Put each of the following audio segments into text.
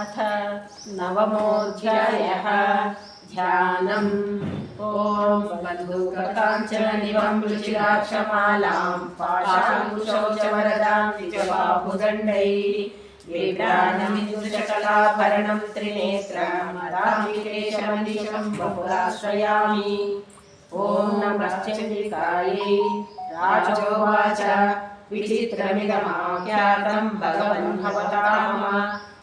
अथ नवमोऽध्यायः ध्यानम्। ॐ बन्धुककाञ्चननिवं रुचिराक्षमालां विभ्राणमिदुषकलाभरणं त्रिनेत्रमदामिकेशमनिशं बहुराश्रयामि ॐ नमश्चण्डिकायै राजोवाच। विचित्रमिदमाख्यातं भगवन्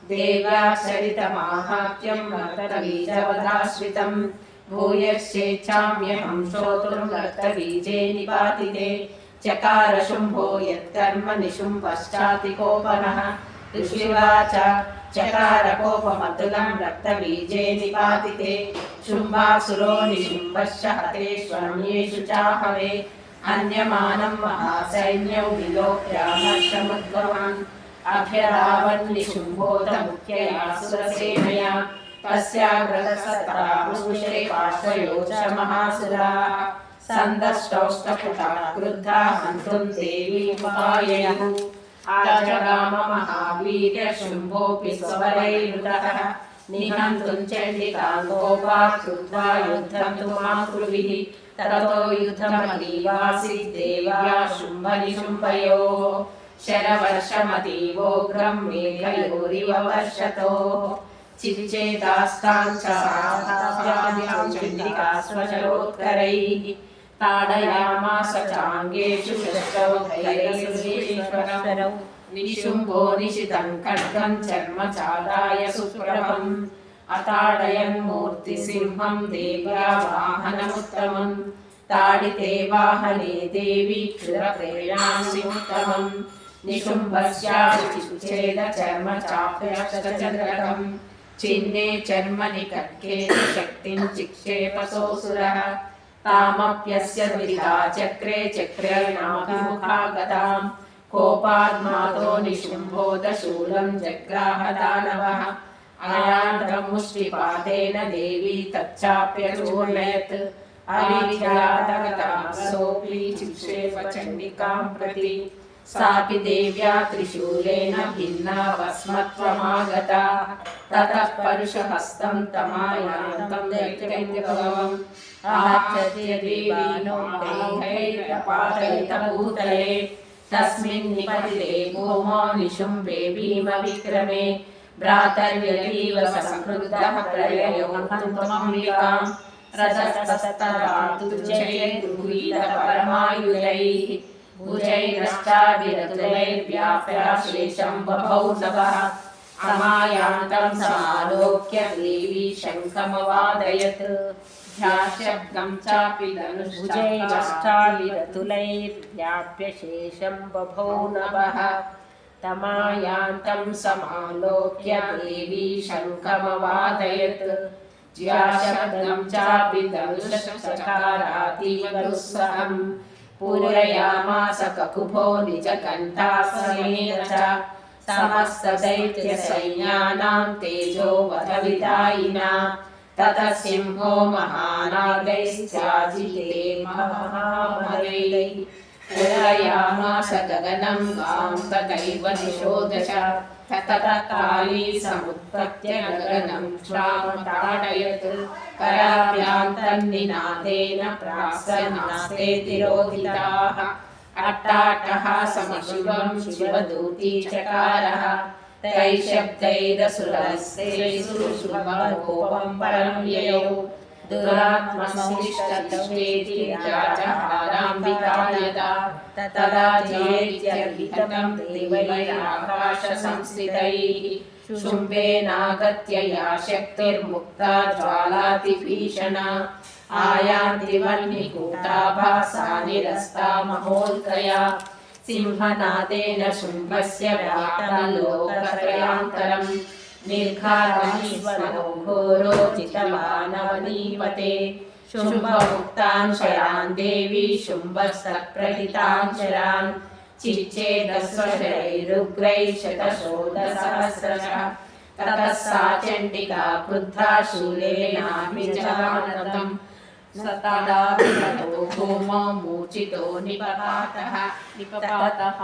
देव्या चरितमाहात्म्यं रक्तबीजवदाश्रितं भूयश्चेच्छाम्यहं श्रोतुं रक्तबीजे निपातिते चकार शुम्भो यत्कर्म निशुम्भश्चातिकोपनः ऋषिवाच चकार कोपमतुलं रक्तबीजे निपातिते शुम्भासुरो निशुम्भश्च हतेष्वन्येषु चाहवे अन्यमानं महासैन्यौ विलोक्यामर्षमुद्भवन् अभ्यरावन्निशुम्भोतमुख्यया सुरसेनया तस्याग्रहस्तपुरुषे पार्श्वयो च महासुराः सन्दष्टौष्टपुटा क्रुद्धा हन्तुं देवीमुपाययुः आजगाम महावीर्य शुम्भोऽपि स्वरैरुतः निहन्तुं चण्डिकां गोपात् क्रुद्ध्वा युद्धं तु मातृभिः ततो युद्धमतीवासीत् देव्या शुम्भनिशुम्भयोः शरवर्षमतीवोग्रं मेघयोरिव वर्षतोः चिच्चेदास्तां च साहाभ्यां चण्डिका स्वशरोत्करैः ताडयामास चाङ्गेषु शस्त्रौ निशुम्भो निशितं खड्गं चर्म चादाय सुप्रभम् अताडयन् मूर्तिसिंहं देव्या वाहनमुत्तमम् ताडिते वाहने देवी क्षुरप्रेणासि उत्तमम् निशुम्भस्याचिच्छेद चर्म चाप्यश्चन्द्रकम् चिह्ने चर्मणि कट्के शक्तिं चिक्षेपसोऽसुरः तामप्यस्य द्विधा चक्रे चक्रेणाभिमुखा गताम् कोपाद्मातो निशुम्भोदशूलं जग्राह दानवः अयान्द्रमुष्टिपातेन देवी तच्चाप्यचूर्णयत् अलीलादगतासोऽपि चिक्षेप चण्डिकां प्रति सापि देव्या त्रिशूलेन भिन्ना भस्मत्वमागता। ततः परुषहस्तं तमायान्तं दैत्यकैन्द्रभवम् आहत्य देवीनोपादयितभूतले तस्मिन् निपतिते भूमो निशुम्भे भीमविक्रमे। भ्रातर्यतीव संहृदः प्रलयोऽन्तमम्बिकाम् रजस्तस्तदा दुर्जये दुर्वीदपरमायुधैः भुजैरष्टाभिरतुलैर्व्याप्याश्लेषं बभौ नभः अमायान्तं समालोक्य देवी शङ्खमवादयत् ध्याशब्दं चापि धनुष्भुजैरष्टाभिरतुलैर्व्याप्य शेषं बभौ नभः तमायान्तं समालोक्य देवी शङ्खमवादयत् ज्याशब्दं चापि धनुषचकारातीव दुःसहम् पूरयामास ककुभो निजकण्ठासनेन च समस्तदैत्यसैन्यानां तेजो वधविदायिना ततः सिंहो महानागैश्चाजिते महामदैः पूरयामास गगनं गां तथैव दिशो दश ततः काली समुत्पत्य गगनं क्षामताडयत् कराभ्यान्तन्निनादेन प्रासन्नास्ते तिरोहिताः अट्टाटः समशिवं शिवदूती चकारः तैः शब्दैरसुरस्तेषु शुभकोपं परं ययौ दुरात्मसंश्लिष्टदृष्टेति राजहाराम्बिका यदा तदा जेत्यर्हितं देवैराकाशसंस्थितैः शुम्भेनागत्य या शक्तिर्मुक्ता ज्वालातिभीषणा आयान्ति वह्निकूटाभासा निरस्ता महोल्कया सिंहनादेन शुम्भस्य व्याप्तलोकत्रयान्तरम् निर्घातमीश्वरो घोरोचितवानवनीपते शुम्भमुक्तान् शरान् देवी शुम्भस्तप्रहितान् शरान् चिच्चेदस्वशरैरुग्रैः शतशोधसहस्रशः ततः सा चण्डिका क्रुद्धा शूलेनाभिजानतम् सतदाभिहतो भूमौ मूर्छितो निपपातः निपपातः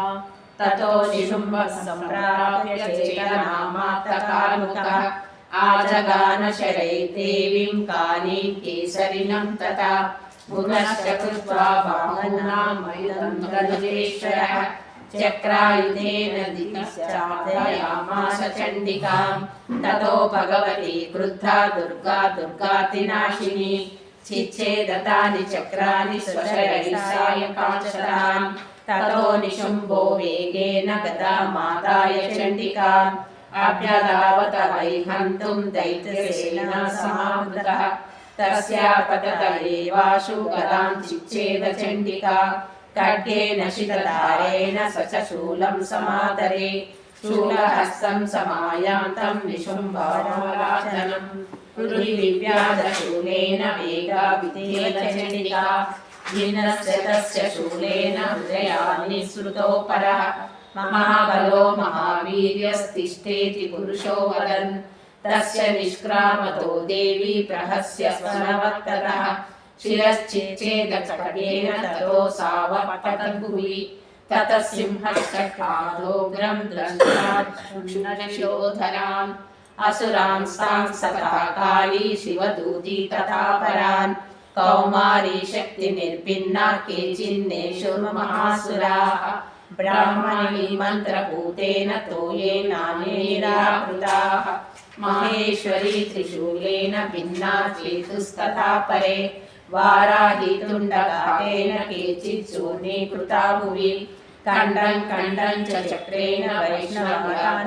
ततो निशुम्भः सम्प्राप्य चेतनामात्तकाल मुखः आजगान शरैर्देवीं कानीं केसरिणं तथा मुखश्च कृत्वा बाहूनामयुधं गरुडेश्वरः चक्रायुधेन दितिश्चादयामास चण्डिकां ततो भगवती क्रुद्धा दुर्गा दुर्गातिनाशिनी चिच्छेदतानि चक्राणि स्वशरैः सायकाचरान् ततो निशुम्भो वेगेन गदामादाय चण्डिकाम् अभ्यधावत वैहन्तुं दैत्यसेना समावृतः तस्यापतत एवाशु गदां चिच्छेद चण्डिका खड्गेन शितधारेण स च शूलं समादरे शूलहस्तं समायान्तं निशुम्भराजनम् पृथिवीव्याधशूलेन वेगा विधेयत चण्डिका भिन्नस्य तस्य शूलेन हृदयानि श्रुतोपरः महाबलो महावीर्यस्तिष्ठेति पुरुषो वदन् तस्य निष्क्रामतो देवी प्रहस्य स्मरवत्ततः शिरश्चिच्छेदखड्गेन ततो सावपतद्भुवि ततः सिंहश्चक्रादोग्रं दृष्ट्वाशोधरान् असुरां सां सतः काली शिवदूती तथा परान् कौमारी शक्तिनिर्भिन्ना केचिन्नेषुर्महासुराः ब्राह्मणी मन्त्रभूतेन तोयेनानेरावृताः माहेश्वरी त्रिशूलेन भिन्ना चेतुस्तथा परे वाराही तुण्डघातेन केचित् चूर्णीकृता भुवि खण्डं खण्डं च चक्रेण वैष्णवदानवाकृताः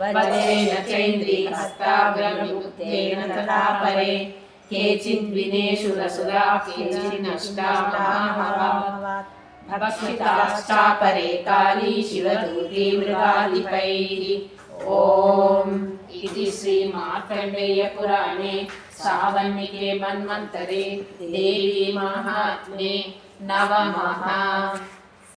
वज्रेण चैन्द्रीहस्ताग्रविमुक्तेन तथा परे केचिद्विनेषुरसुरा केचिन्नष्टा महाभावाः भक्षिताश्चापरे काली शिवदूती मृगाधिपैः ॐ इति श्रीमार्कण्डेयपुराणे सावन्निके मन्वन्तरे देवी माहात्म्ये नवमः